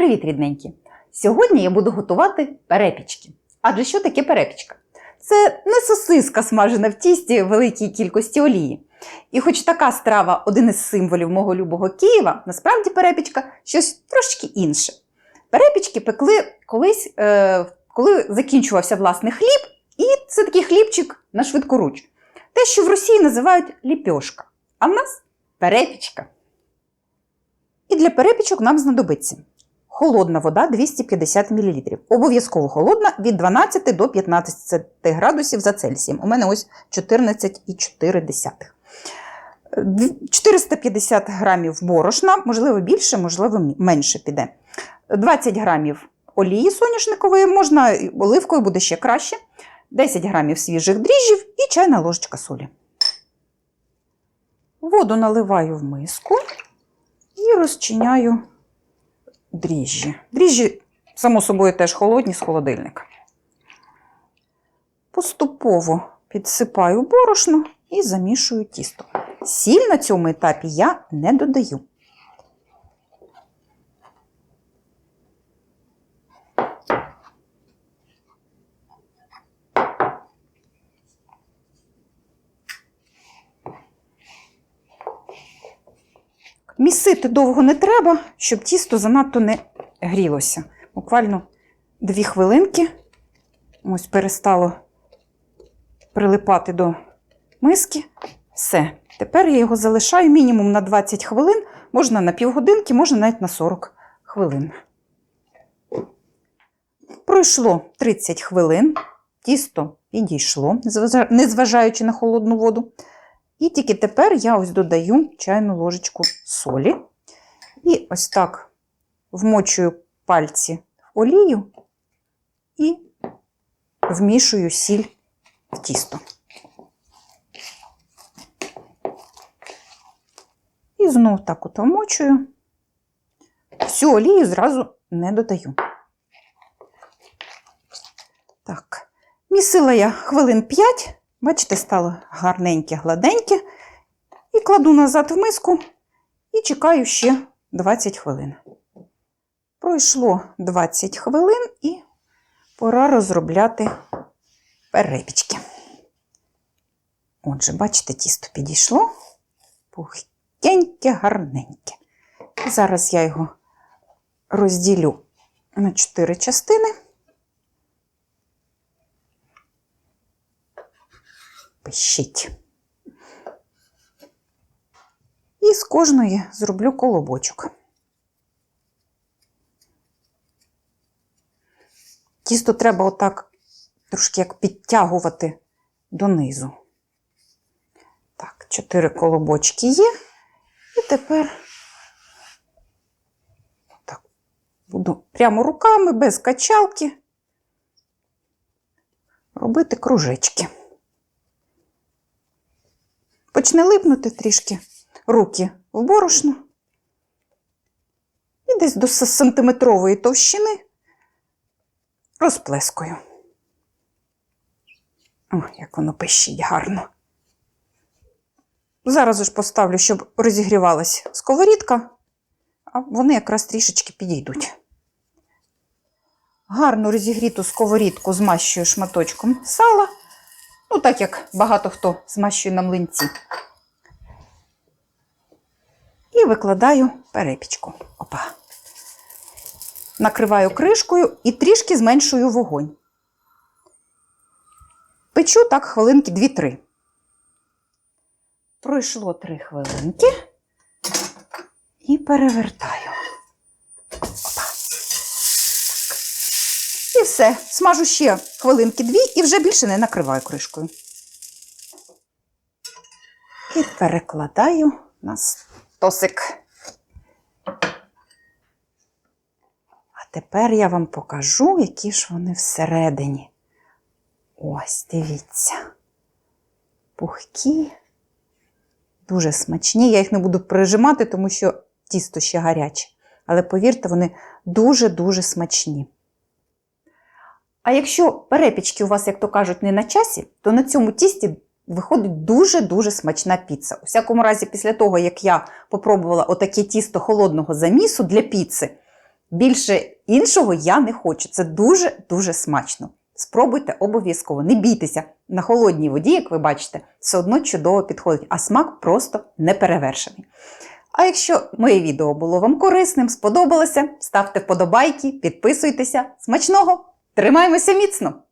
Привіт, рідненькі! Сьогодні я буду готувати перепічки. Адже що таке перепічка? Це не сосиска, смажена в тісті великій кількості олії. І хоч така страва один із символів мого любого Києва, насправді перепічка щось трошки інше. Перепічки пекли колись, е, коли закінчувався власне хліб, і це такий хлібчик на швидкоруч. Те, що в Росії називають ліпьошка, а в нас перепічка. І для перепічок нам знадобиться холодна вода 250 мл. Обов'язково холодна від 12 до 15 градусів за Цельсієм. У мене ось 14,4. 450 грамів борошна, можливо більше, можливо менше піде. 20 грамів олії соняшникової, можна оливкою буде ще краще. 10 грамів свіжих дріжджів і чайна ложечка солі. Воду наливаю в миску і розчиняю дріжджі. Дріжджі, само собою, теж холодні з холодильника. Поступово підсипаю борошно і замішую тісто. Сіль на цьому етапі я не додаю. Місити довго не треба, щоб тісто занадто не грілося. Буквально дві хвилинки. Ось перестало прилипати до миски. Все. Тепер я його залишаю мінімум на 20 хвилин, можна на півгодинки, можна навіть на 40 хвилин. Пройшло 30 хвилин, тісто підійшло, незважаючи на холодну воду. І тільки тепер я ось додаю чайну ложечку солі. І ось так вмочую пальці в олію і вмішую сіль в тісто. І знов так от вмочую. Всю олію зразу не додаю. Так, місила я хвилин 5. Бачите, стало гарненьке, гладеньке. І кладу назад в миску і чекаю ще 20 хвилин. Пройшло 20 хвилин і пора розробляти перепічки. Отже, бачите, тісто підійшло пухеньке, гарненьке. Зараз я його розділю на 4 частини. Пишіть. І з кожної зроблю колобочок. Тісто треба отак трошки як підтягувати донизу. Так, чотири колобочки є. І тепер так, буду прямо руками, без качалки, робити кружечки. Почне липнути трішки руки в борошно. І десь до сантиметрової товщини розплескую. О, як воно пищить гарно. Зараз ж поставлю, щоб розігрівалась сковорідка, а вони якраз трішечки підійдуть. Гарно розігріту сковорідку змащую шматочком сала. Ну, так як багато хто змащує на млинці. І викладаю перепічку. Опа. Накриваю кришкою і трішки зменшую вогонь. Печу так хвилинки 2-3. Пройшло 3 хвилинки і перевертаю. Опа. І все. Смажу ще хвилинки дві і вже більше не накриваю кришкою. І перекладаю на стосик. А тепер я вам покажу, які ж вони всередині. Ось, дивіться. Пухкі, дуже смачні. Я їх не буду прижимати, тому що тісто ще гаряче. Але повірте, вони дуже-дуже смачні. А якщо перепічки у вас, як то кажуть, не на часі, то на цьому тісті виходить дуже-дуже смачна піца. У всякому разі, після того, як я попробувала отаке тісто холодного замісу для піци, Більше іншого я не хочу. Це дуже-дуже смачно. Спробуйте обов'язково, не бійтеся. На холодній воді, як ви бачите, все одно чудово підходить, а смак просто неперевершений. А якщо моє відео було вам корисним, сподобалося, ставте вподобайки, підписуйтеся. Смачного! Тримаємося міцно!